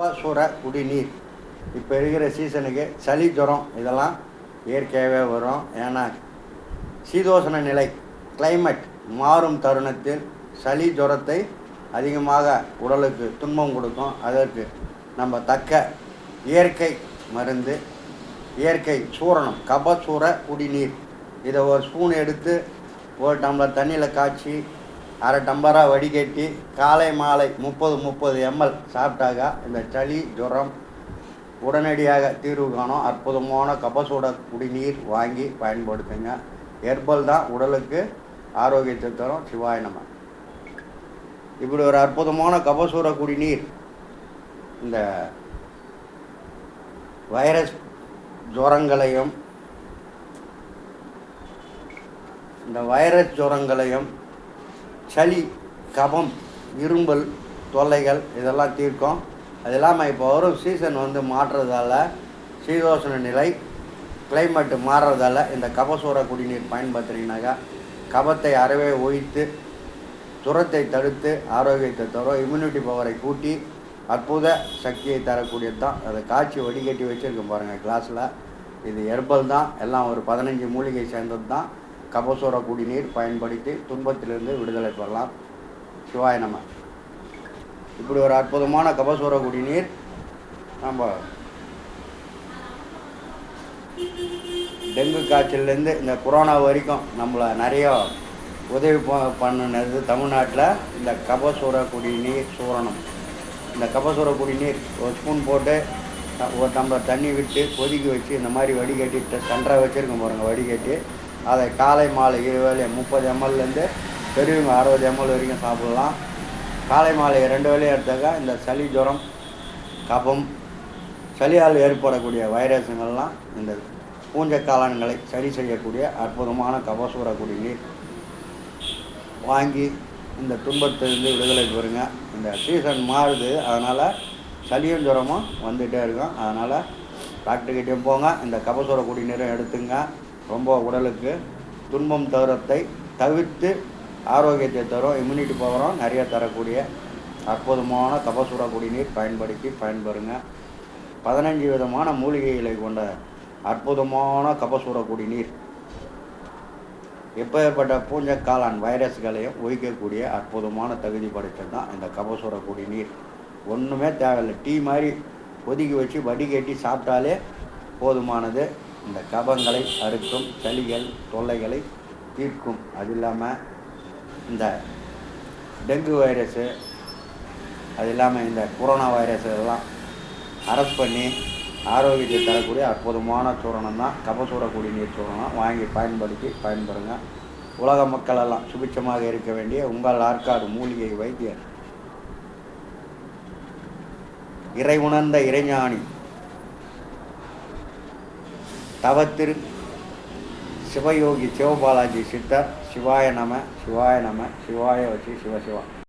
கபசுர குடிநீர். இப்போ இருக்கிற சீசனுக்கு சளி ஜுரம் இதெல்லாம் இயற்கையாகவே வரும். ஏன்னா சீதோஷண நிலை கிளைமேட் மாறும் தருணத்தில் சளி ஜுரத்தை அதிகமாக உடலுக்கு துன்பம் கொடுக்கும். அதற்கு நம்ம தக்க இயற்கை மருந்து இயற்கை சூரணம் கபசூர குடிநீர். இதை ஒரு ஸ்பூன் எடுத்து ஒரு டம்ளர் தண்ணியில் காய்ச்சி அரை டம்பராக வடிகட்டி காலை மாலை முப்பது முப்பது எம்எல் சாப்பிட்டாக்கா இந்த சளி ஜுரம் உடனடியாக தீர்வு காணும். அற்புதமான கபசூட குடிநீர் வாங்கி பயன்படுத்துங்க. ஹெர்பல் தான் உடலுக்கு ஆரோக்கியத்தை தரும். சிவாய நம்ம இப்படி ஒரு அற்புதமான கபசூர குடிநீர் இந்த வைரஸ் ஜுரங்களையும் இந்த வைரஸ் ஜுரங்களையும் சளி கபம் இரும்பல் தொல்லைகள் இதெல்லாம் தீர்க்கும். அது இல்லாமல் இப்போ வரும் சீசன் வந்து மாற்றுறதால சீதோஷண நிலை கிளைமேட்டு மாறுறதால இந்த கபசூர குடிநீர் பயன்படுத்துனீங்கனாக்கா கபத்தை அறவே ஒழித்து துரத்தை தடுத்து ஆரோக்கியத்தை தரும் இம்யூனிட்டி பவரை கூட்டி அற்புத சக்தியை தரக்கூடியது தான் அதை காய்ச்சி வடிகட்டி வச்சுருக்கோம் பாருங்கள் கிளாஸில் இது ஹெர்பல் தான். எல்லாம் ஒரு பதினஞ்சு மூலிகை சேர்ந்தது தான் கபசூர குடிநீர் பயன்படுத்தி துன்பத்திலிருந்து விடுதலை பெறலாம். சிவாய நம. இப்படி ஒரு அற்புதமான கபசூர குடிநீர் நம்ம டெங்கு காய்ச்சல்லேருந்து இந்த கொரோனா வரைக்கும் நம்மளை நிறைய உதவி ப- பண்ணுனது தமிழ்நாட்டில் இந்த கபசூர குடிநீர் சூரணம். இந்த கபசூர குடிநீர் ஒரு ஸ்பூன் போட்டு ஒரு டம்ளர் தண்ணி விட்டு கொதிக்க வச்சு இந்த மாதிரி வடிகட்டி சென்டரை வச்சுருக்கோம் பாருங்கள் வடிகட்டி. அதை காலை மாலை இரு வேலை முப்பது எம்எல்லேருந்து பெரியவங்க அறுபது எம்எல் வரைக்கும் சாப்பிடலாம். காலை மாலை ரெண்டு வேலையும் எடுத்தாக்கா இந்த சளி ஜுரம் கபம் சளியால் ஏற்படக்கூடிய வைரஸுங்கள்லாம் இந்த பூஞ்சக்காலன்களை சரி செய்யக்கூடிய அற்புதமான கபசூர குடிநீர் வாங்கி இந்த துன்பத்திலிருந்து விடுதலை பெறுங்க. இந்த சீசன் மாறுது அதனால் சளியும் ஜுரமும் வந்துகிட்டே இருக்கும். அதனால் டாக்டர்கிட்டையும் போங்க. இந்த கபசூர குடிநீரும் எடுத்துங்க. ரொம்ப உடலுக்கு துன்பம் தவிரத்தை தவிர்த்து ஆரோக்கியத்தை தரும் இம்யூனிட்டி பவரும் நிறைய தரக்கூடிய அற்புதமான கபசூர குடிநீர் பயன்படுத்தி பயன்பெறுங்க. பதினஞ்சு விதமான மூலிகைகளை கொண்ட அற்புதமான கபசூர குடிநீர். எப்பேற்பட்ட பூஞ்சக்காளான் வைரஸ்களையும் ஒழிக்கக்கூடிய அற்புதமான தகுதி படைத்தது தான் இந்த கபசூர குடிநீர். ஒன்றுமே தேவையில்லை. டீ மாதிரி கொதிக்க வச்சு வடிகட்டி சாப்பிட்டாலே போதுமானது. இந்த கபங்களை அறுக்கும் சளிகள் தொல்லைகளை தீர்க்கும். அது இல்லாமல் இந்த டெங்கு வைரஸு அது இல்லாமல் இந்த கொரோனா வைரஸ் இதெல்லாம் அரெஸ்ட் பண்ணி ஆரோக்கியத்தை தரக்கூடிய அற்புதமான சூரணம் தான் கபசூர குடிநீர் சூரணம் வாங்கி பயன்படுத்தி பயன்படுங்க. உலக மக்களெல்லாம் சுபிச்சமாக சுபிட்சமாக இருக்க வேண்டிய உங்கள் ஆற்காடு மூலிகை வைத்தியர். இறை உணர்ந்த இறைஞானி. தவத்திரு சிவயோகி சிவபாலாஜி சித்தர் சிவாய நம சிவாய நம சிவாய வச்சு சிவசிவா.